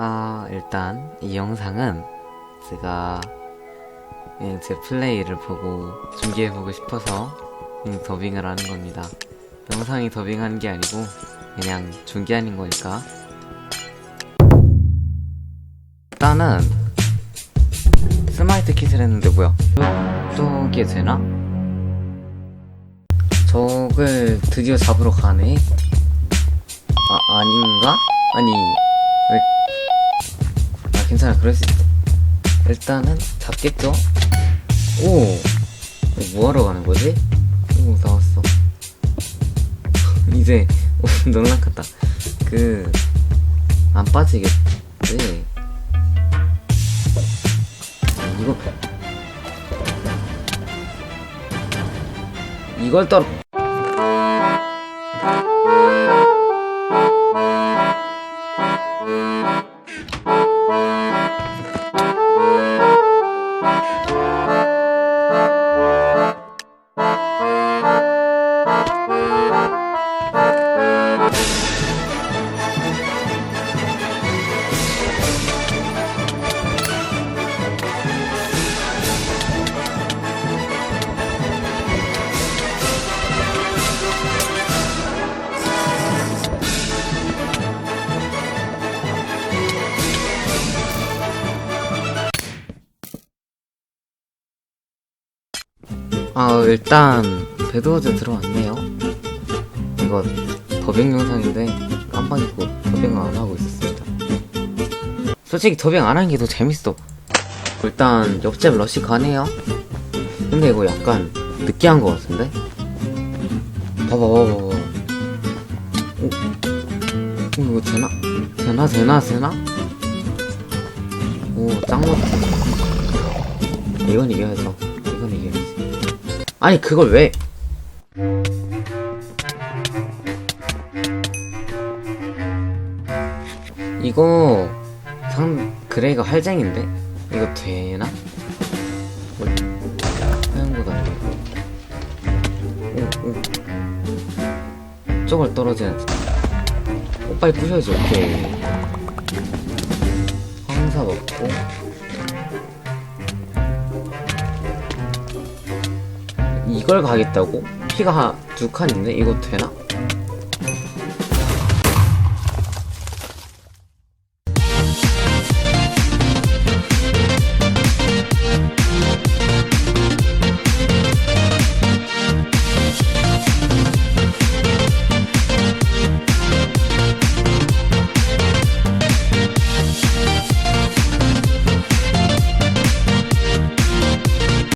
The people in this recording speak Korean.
아, 일단 이 영상은 제가 그냥 제 플레이를 보고 중계해보고 싶어서 그냥 더빙을 하는 겁니다. 영상이 더빙하는 게 아니고 그냥 중계하는 거니까. 일단은 스마이트 킷을 했는데 뭐야? 쏘게 되나? 적을 드디어 잡으러 가네? 아, 아닌가? 아니, 왜? 아 괜찮아. 그럴 수 있어 일단은 잡겠죠? 오! 뭐하러 가는 거지? 오 나왔어. 이제 오, 놀라켰다. 그 안 빠지겠지? 이거. 이걸 떨어 아 일단 배드워즈 들어왔네요. 이거 더빙 영상인데 깜빡 잊고 더빙을 안 하고 있었습니다. 솔직히 더빙 안 하는 게 더 재밌어. 일단 옆집 러시 가네요. 근데 이거 약간 느끼한 거 같은데? 봐봐 봐봐 봐봐. 오, 오 이거 되나? 되나 되나 되나? 오짱 못해 이건 이겨야죠. 이건 이겨야지 아니 그걸 왜? 이거 상 그레이가 활쟁인데 이거 되나? 뭘? 생각보다 오, 오. 저걸 떨어지는 오 빨리 부셔야지 오케이 황사 먹고 이걸 가겠다고? 피가 두 칸인데 이거 되나?